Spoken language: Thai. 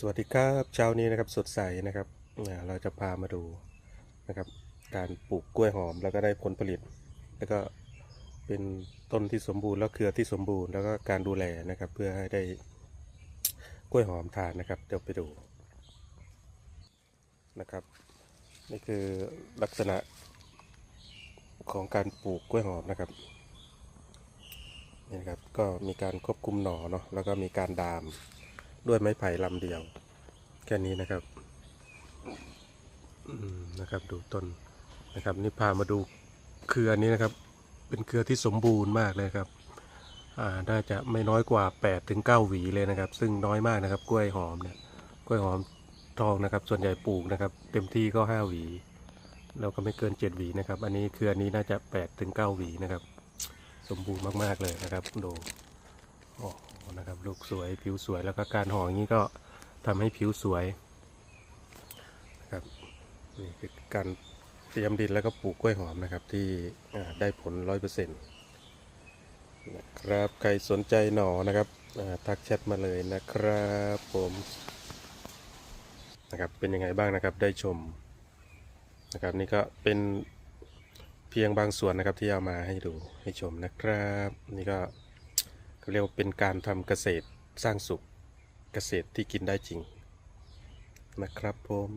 สวัสดีครับเช้านี้นะครับสดใสนะครับเราจะพามาดูนะครับการปลูกกล้วยหอมแล้วก็ได้ผลผลิต แล้วก็เป็นต้นที่สมบูรณ์แล้วเครือที่สมบูรณ์แล้วก็การดูแลนะครับ เพื่อให้ได้กล้วยหอมทานนะครับเดี๋ยวไปดูนะครับ นี่คือลักษณะของการปลูกกล้วยหอมนะครับนี่นครับก็มีการควบคุมหน่อเนาะแล้วก็มีการดาม ด้วยไม้ไผ่ลำเดียว แค่นี้นะครับนะครับ ดูต้นนะครับ นี่พามาดูเครือนี้นะครับ เป็นเครือที่สมบูรณ์มากเลยครับอ่าน่าจะไม่น้อยกว่า8ถึง9หวีเลยนะครับ ซึ่งน้อยมากนะครับ กล้วยหอมเนี่ยกล้วยหอมทองนะครับ ส่วนใหญ่ปลูกนะครับ เต็มที่ก็5หวีแล้วก็ไม่เกิน7หวีนะครับ อันนี้เครือนี้น่าจะ8ถึง9หวีนะครับ สมบูรณ์มากๆเลยนะครับดูโอ้โห นะครับลูกสวยผิวสวยแล้วก็การห่ออย่างนี้ก็ทำให้ผิวสวยนะครับนี่คือการเตรียมดินแล้วก็ปลูกกล้วยหอมนะครับที่ได้ผลร้อยเปอร์เซ็นต์นะครับใครสนใจหน่อนะครับทักแชทมาเลยนะครับผมนะครับเป็นยังไงบ้างนะครับได้ชมนะครับนี่ก็เป็นเพียงบางส่วนนะครับที่เอามาให้ดูให้ชมนะครับ นี่ก็ เรียกว่าเป็นการทำเกษตรสร้างสุขเกษตรที่กินได้จริงนะครับผม